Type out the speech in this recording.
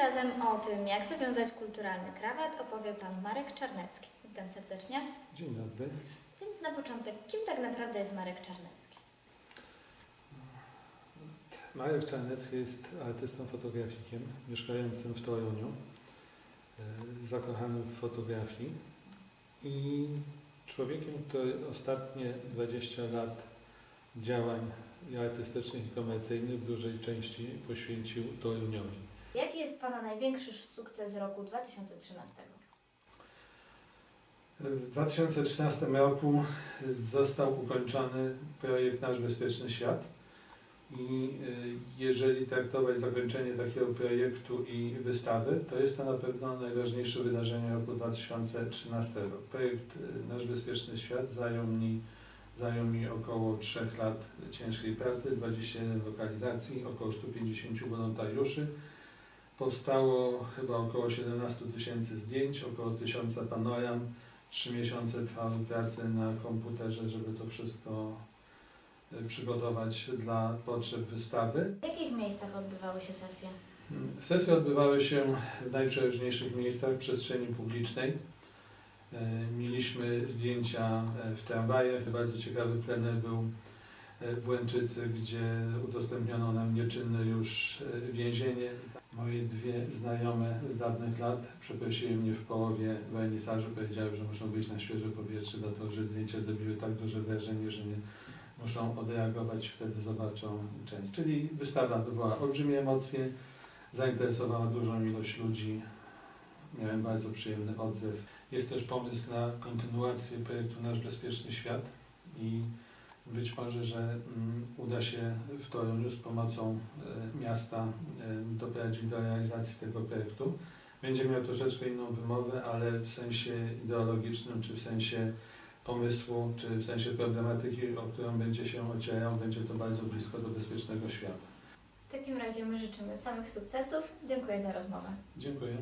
razem o tym, jak zawiązać kulturalny krawat, opowie Pan Marek Czarnecki. Witam serdecznie. Dzień dobry. Więc na początek, kim tak naprawdę jest Marek Czarnecki? Marek Czarnecki jest artystą fotografikiem mieszkającym w Toruniu, e, zakochanym w fotografii i człowiekiem, który ostatnie 20 lat działań i artystycznych i komercyjnych w dużej części poświęcił Toruniowi. Pana największy sukces roku 2013? W 2013 roku został ukończony projekt Nasz Bezpieczny Świat i y, jeżeli traktować zakończenie takiego projektu i wystawy, to jest to na pewno najważniejsze wydarzenie roku 2013. Projekt y, Nasz Bezpieczny Świat zajął mi, zajął mi około 3 lat ciężkiej pracy, 21 lokalizacji, około 150 wolontariuszy. Powstało chyba około 17 tysięcy zdjęć, około 1000 panoram, Trzy miesiące trwały prace na komputerze, żeby to wszystko y, przygotować dla potrzeb wystawy. W jakich miejscach odbywały się sesje? Mm, Sesje odbywały się w najprzeróżniejszych miejscach przestrzeni publicznej. E, Mieliśmy zdjęcia e, w tramwajach. Bardzo ciekawy plener był e, w Łęczycy, gdzie udostępniono nam nieczynne już e, więzienie. Moje dwie znajome z dawnych lat przeprosiły mnie w połowie wernisażu, powiedziały, że muszą wyjść na świeże powietrze, dlatego że zdjęcia zrobiły tak duże wrażenie, że nie muszą odreagować, wtedy zobaczą część. Czyli wystawa wywołała olbrzymie emocje, zainteresowała dużą ilość ludzi. Miałem bardzo przyjemny odzew. Jest też pomysł na kontynuację projektu Nasz Bezpieczny Świat i być może, że mm, uda się w Toruniu z pomocą e, miasta e, doprowadzić do realizacji tego projektu. Będzie miał troszeczkę inną wymowę, ale w sensie ideologicznym, czy w sensie pomysłu, czy w sensie problematyki, o którą będzie się ocierał, będzie to bardzo blisko do bezpiecznego świata. W takim razie my życzymy samych sukcesów. Dziękuję za rozmowę. Dziękuję.